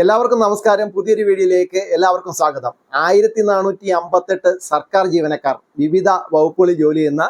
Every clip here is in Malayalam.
എല്ലാവർക്കും നമസ്കാരം. പുതിയൊരു വീഡിയോയിലേക്ക് എല്ലാവർക്കും സ്വാഗതം. ആയിരത്തി നാനൂറ്റി അമ്പത്തെട്ട് സർക്കാർ ജീവനക്കാർ വിവിധ വകുപ്പുകളിൽ ജോലി ചെയ്യുന്ന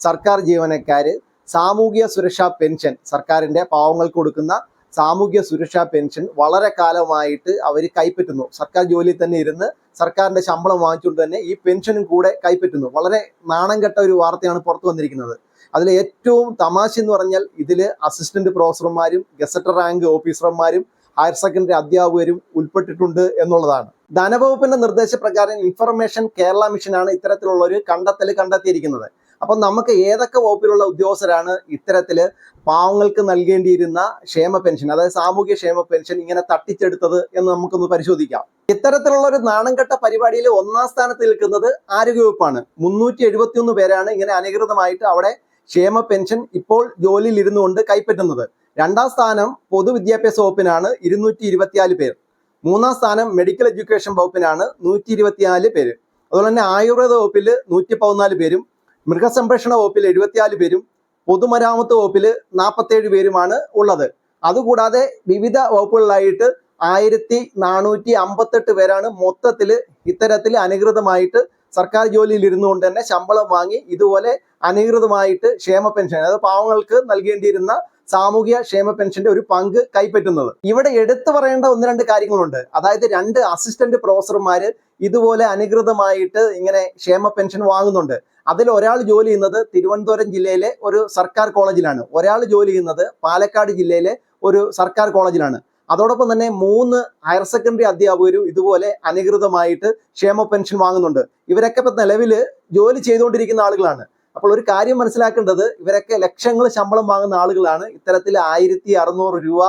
സർക്കാർ ജീവനക്കാർ സാമൂഹ്യ സുരക്ഷാ പെൻഷൻ സർക്കാരിന്റെ പാവങ്ങൾക്ക് കൊടുക്കുന്ന സാമൂഹ്യ സുരക്ഷാ പെൻഷൻ വളരെ കാലമായിട്ട് അവർ കൈപ്പറ്റുന്നു. സർക്കാർ ജോലിയിൽ തന്നെ ഇരുന്ന് സർക്കാരിന്റെ ശമ്പളം വാങ്ങിച്ചുകൊണ്ട് തന്നെ ഈ പെൻഷനും കൂടെ കൈപ്പറ്റുന്നു. വളരെ നാണം കെട്ട ഒരു വാർത്തയാണ് പുറത്തു വന്നിരിക്കുന്നത്. അതിൽ ഏറ്റവും തമാശ എന്ന് പറഞ്ഞാൽ ഇതിൽ അസിസ്റ്റന്റ് പ്രൊഫസർമാരും ഗസറ്റർ റാങ്ക് ഓഫീസർമാരും ഹയർ സെക്കൻഡറി അധ്യാപകരും ഉൾപ്പെട്ടിട്ടുണ്ട് എന്നുള്ളതാണ്. ധനവകുപ്പിന്റെ നിർദ്ദേശപ്രകാരം ഇൻഫർമേഷൻ കേരള മിഷനാണ് ഇത്തരത്തിലുള്ള ഒരു കണ്ടെത്തൽ കണ്ടെത്തിയിരിക്കുന്നത്. അപ്പം നമുക്ക് ഏതൊക്കെ വകുപ്പിലുള്ള ഉദ്യോഗസ്ഥരാണ് ഇത്തരത്തിൽ പാവങ്ങൾക്ക് നൽകേണ്ടിയിരുന്ന ക്ഷേമ പെൻഷൻ അതായത് സാമൂഹ്യ ക്ഷേമ പെൻഷൻ ഇങ്ങനെ തട്ടിച്ചെടുത്തത് എന്ന് നമുക്കൊന്ന് പരിശോധിക്കാം. ഇത്തരത്തിലുള്ള ഒരു നാണംകെട്ട പരിപാടിയിൽ ഒന്നാം സ്ഥാനത്ത് നിൽക്കുന്നത് ആരോഗ്യവകുപ്പാണ്. മുന്നൂറ്റി എഴുപത്തിയൊന്ന് പേരാണ് ഇങ്ങനെ അനധികൃതമായിട്ട് അവിടെ ക്ഷേമ പെൻഷൻ ഇപ്പോൾ ജോലിയിൽ ഇരുന്നുകൊണ്ട് കൈപ്പറ്റുന്നത്. രണ്ടാം സ്ഥാനം പൊതുവിദ്യാഭ്യാസ വകുപ്പിനാണ് ഇരുന്നൂറ്റി ഇരുപത്തിനാല് പേർ മൂന്നാം സ്ഥാനം മെഡിക്കൽ എഡ്യൂക്കേഷൻ വകുപ്പിനാണ് നൂറ്റി ഇരുപത്തിനാല് പേര്. അതുപോലെ തന്നെ ആയുർവേദ വകുപ്പിൽ നൂറ്റി പതിനാല് പേരും മൃഗസംരക്ഷണ വകുപ്പിൽ എഴുപത്തിനാല് പേരും പൊതുമരാമത്ത് വകുപ്പിൽ നാൽപ്പത്തേഴ് പേരുമാണ് ഉള്ളത്. അതുകൂടാതെ വിവിധ വകുപ്പുകളിലായിട്ട് ആയിരത്തി നാനൂറ്റി അമ്പത്തെട്ട് പേരാണ് മൊത്തത്തിൽ ഇത്തരത്തിൽ അനധികൃതമായിട്ട് സർക്കാർ ജോലിയിൽ ഇരുന്നുകൊണ്ട് തന്നെ ശമ്പളം വാങ്ങി ഇതുപോലെ അനധികൃതമായിട്ട് ക്ഷേമ പെൻഷൻ അതായത് പാവങ്ങൾക്ക് നൽകേണ്ടിയിരുന്ന സാമൂഹ്യ ക്ഷേമ പെൻഷന്റെ ഒരു പങ്ക് കൈപ്പറ്റുന്നത്. ഇവിടെ എടുത്തു പറയേണ്ട ഒന്ന് രണ്ട് കാര്യങ്ങളുണ്ട്. അതായത് രണ്ട് അസിസ്റ്റന്റ് പ്രൊഫസർമാര് ഇതുപോലെ അനുകൃതമായിട്ട് ഇങ്ങനെ ക്ഷേമ പെൻഷൻ വാങ്ങുന്നുണ്ട്. അതിൽ ഒരാൾ ജോലി ചെയ്യുന്നത് തിരുവനന്തപുരം ജില്ലയിലെ ഒരു സർക്കാർ കോളേജിലാണ്. ഒരാൾ ജോലി ചെയ്യുന്നത് പാലക്കാട് ജില്ലയിലെ ഒരു സർക്കാർ കോളേജിലാണ്. അതോടൊപ്പം തന്നെ മൂന്ന് ഹയർ സെക്കൻഡറി അധ്യാപകരും ഇതുപോലെ അനുകൃതമായിട്ട് ക്ഷേമ പെൻഷൻ വാങ്ങുന്നുണ്ട്. ഇവരൊക്കെ ഇപ്പൊ നിലവിൽ ജോലി ചെയ്തുകൊണ്ടിരിക്കുന്ന ആളുകളാണ്. അപ്പോൾ ഒരു കാര്യം മനസ്സിലാക്കേണ്ടത് ഇവരൊക്കെ ലക്ഷങ്ങൾ ശമ്പളം വാങ്ങുന്ന ആളുകളാണ്. ഇത്തരത്തിൽ ആയിരത്തി അറുന്നൂറ് രൂപ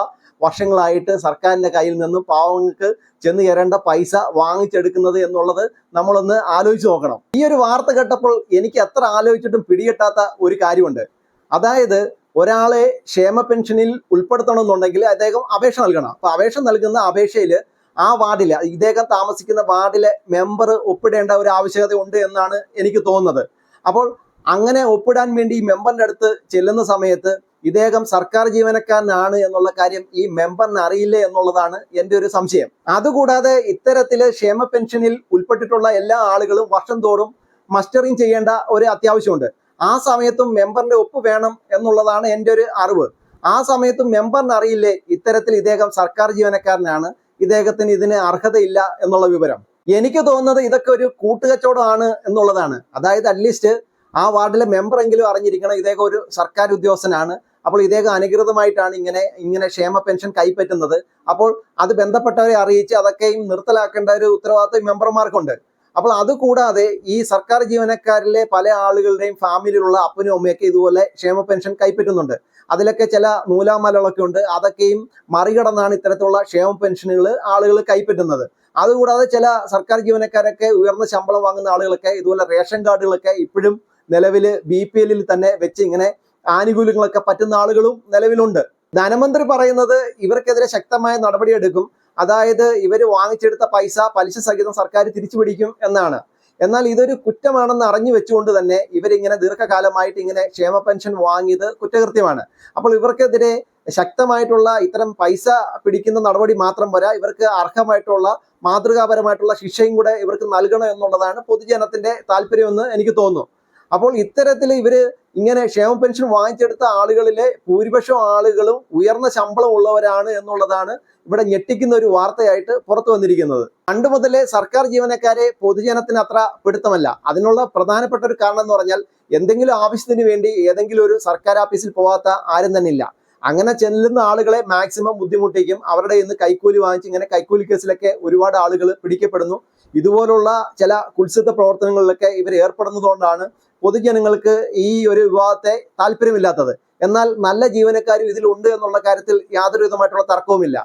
വർഷങ്ങളായിട്ട് സർക്കാരിന്റെ കയ്യിൽ നിന്നും പാവങ്ങൾക്ക് ചെന്ന് കയറേണ്ട പൈസ വാങ്ങിച്ചെടുക്കുന്നത് എന്നുള്ളത് നമ്മളൊന്ന് ആലോചിച്ച് നോക്കണം. ഈ ഒരു വാർത്ത കേട്ടപ്പോൾ എനിക്ക് എത്ര ആലോചിച്ചിട്ടും പിടികിട്ടാത്ത ഒരു കാര്യമുണ്ട്. അതായത് ഒരാളെ ക്ഷേമ പെൻഷനിൽ ഉൾപ്പെടുത്തണമെന്നുണ്ടെങ്കിൽ അദ്ദേഹം അപേക്ഷ നൽകണം. അപ്പൊ അപേക്ഷ നൽകുന്ന അപേക്ഷയിൽ ആ വാർഡിൽ ഇദ്ദേഹം താമസിക്കുന്ന വാർഡിലെ മെമ്പർ ഒപ്പിടേണ്ട ഒരു ആവശ്യകത ഉണ്ട് എന്നാണ് എനിക്ക് തോന്നുന്നത്. അപ്പോൾ അങ്ങനെ ഒപ്പിടാൻ വേണ്ടി ഈ മെമ്പറിന്റെ അടുത്ത് ചെല്ലുന്ന സമയത്ത് ഇദ്ദേഹം സർക്കാർ ജീവനക്കാരനാണ് എന്നുള്ള കാര്യം ഈ മെമ്പറിന് അറിയില്ല എന്നുള്ളതാണ് എന്റെ ഒരു സംശയം. അതുകൂടാതെ ഇത്തരത്തിൽ ക്ഷേമ പെൻഷനിൽ ഉൾപ്പെട്ടിട്ടുള്ള എല്ലാ ആളുകളും വർഷം തോറും മസ്റ്ററിങ് ചെയ്യേണ്ട ഒരു അത്യാവശ്യമുണ്ട്. ആ സമയത്തും മെമ്പറിന്റെ ഒപ്പ് വേണം എന്നുള്ളതാണ് എന്റെ ഒരു അറിവ്. ആ സമയത്തും മെമ്പറിന് അറിയില്ലേ ഇത്തരത്തിൽ ഇദ്ദേഹം സർക്കാർ ജീവനക്കാരനാണ് ഇദ്ദേഹത്തിന് ഇതിന് അർഹതയില്ല എന്നുള്ള വിവരം. എനിക്ക് തോന്നുന്നത് ഇതൊക്കെ ഒരു കൂട്ടുകച്ചവടമാണ് എന്നുള്ളതാണ്. അതായത് അറ്റ്ലീസ്റ്റ് ആ വാർഡിലെ മെമ്പറെങ്കിലും അറിഞ്ഞിരിക്കണം ഇദ്ദേഹം ഒരു സർക്കാർ ഉദ്യോഗസ്ഥനാണ്. അപ്പോൾ ഇദ്ദേഹം അനുകൃതമായിട്ടാണ് ഇങ്ങനെ ഇങ്ങനെ ക്ഷേമ പെൻഷൻ കൈപ്പറ്റുന്നത്. അപ്പോൾ അത് ബന്ധപ്പെട്ടവരെ അറിയിച്ച് അതൊക്കെയും നിർത്തലാക്കേണ്ട ഒരു ഉത്തരവാദിത്വം മെമ്പർമാർക്കുണ്ട് അപ്പോൾ അതുകൂടാതെ ഈ സർക്കാർ ജീവനക്കാരിലെ പല ആളുകളുടെയും ഫാമിലിയിലുള്ള അപ്പനും അമ്മയൊക്കെ ഇതുപോലെ ക്ഷേമ പെൻഷൻ കൈപ്പറ്റുന്നുണ്ട്. അതിലൊക്കെ ചില നൂലാമലകളൊക്കെ ഉണ്ട്. അതൊക്കെയും മറികടന്നാണ് ഇത്തരത്തിലുള്ള ക്ഷേമ പെൻഷനുകൾ ആളുകൾ കൈപ്പറ്റുന്നത്. അതുകൂടാതെ ചില സർക്കാർ ജീവനക്കാരൊക്കെ ഉയർന്ന ശമ്പളം വാങ്ങുന്ന ആളുകളൊക്കെ ഇതുപോലെ റേഷൻ കാർഡുകളൊക്കെ ഇപ്പോഴും നിലവിൽ ബി പി എല്ലിൽ തന്നെ വെച്ച് ഇങ്ങനെ ആനുകൂല്യങ്ങളൊക്കെ പറ്റുന്ന ആളുകളും നിലവിലുണ്ട്. ധനമന്ത്രി പറയുന്നത് ഇവർക്കെതിരെ ശക്തമായ നടപടിയെടുക്കും. അതായത് ഇവർ വാങ്ങിച്ചെടുത്ത പൈസ പലിശ സഹിതം സർക്കാർ തിരിച്ചു പിടിക്കും എന്നാണ്. എന്നാൽ ഇതൊരു കുറ്റമാണെന്ന് അറിഞ്ഞു വെച്ചുകൊണ്ട് തന്നെ ഇവരിങ്ങനെ ദീർഘകാലമായിട്ട് ഇങ്ങനെ ക്ഷേമ പെൻഷൻ വാങ്ങിയത് കുറ്റകൃത്യമാണ്. അപ്പോൾ ഇവർക്കെതിരെ ശക്തമായിട്ടുള്ള ഇത്തരം പൈസ പിടിക്കുന്ന നടപടി മാത്രം പോരാ ഇവർക്ക് അർഹമായിട്ടുള്ള മാതൃകാപരമായിട്ടുള്ള ശിക്ഷയും കൂടെ ഇവർക്ക് നൽകണം എന്നുള്ളതാണ് പൊതുജനത്തിന്റെ താല്പര്യമെന്ന് എനിക്ക് തോന്നുന്നു. അപ്പോൾ ഇത്തരത്തിൽ ഇവർ ഇങ്ങനെ ക്ഷേമ പെൻഷൻ വാങ്ങിച്ചെടുത്ത ആളുകളിലെ ഭൂരിപക്ഷം ആളുകളും ഉയർന്ന ശമ്പളം ഉള്ളവരാണ് എന്നുള്ളതാണ് ഇവിടെ ഞെട്ടിക്കുന്ന ഒരു വാർത്തയായിട്ട് പുറത്തു വന്നിരിക്കുന്നത്. പണ്ട് മുതലേ സർക്കാർ ജീവനക്കാരെ പൊതുജനത്തിന് അത്ര പിടുത്തമല്ല. അതിനുള്ള പ്രധാനപ്പെട്ട ഒരു കാരണം എന്ന് പറഞ്ഞാൽ എന്തെങ്കിലും ആവശ്യത്തിന് വേണ്ടി ഏതെങ്കിലും ഒരു സർക്കാർ ഓഫീസിൽ പോവാത്ത ആരും തന്നെ ഇല്ല അങ്ങനെ ചെല്ലുന്ന ആളുകളെ മാക്സിമം ബുദ്ധിമുട്ടിക്കും. അവരുടെ ഇന്ന് കൈക്കൂലി വാങ്ങിച്ച് ഇങ്ങനെ കൈക്കൂലി കേസിലൊക്കെ ഒരുപാട് ആളുകൾ പിടിക്കപ്പെടുന്നു. ഇതുപോലുള്ള ചില കുത്സിത പ്രവർത്തനങ്ങളിലൊക്കെ ഇവർ ഏർപ്പെടുന്നതുകൊണ്ടാണ് പൊതുജനങ്ങൾക്ക് ഈ ഒരു വിവാദത്തെ താല്പര്യമില്ലാത്തത്. എന്നാൽ നല്ല ജീവനക്കാരും ഇതിലുണ്ട് എന്നുള്ള കാര്യത്തിൽ യാതൊരു വിധമായിട്ടുള്ള തർക്കവുമില്ല.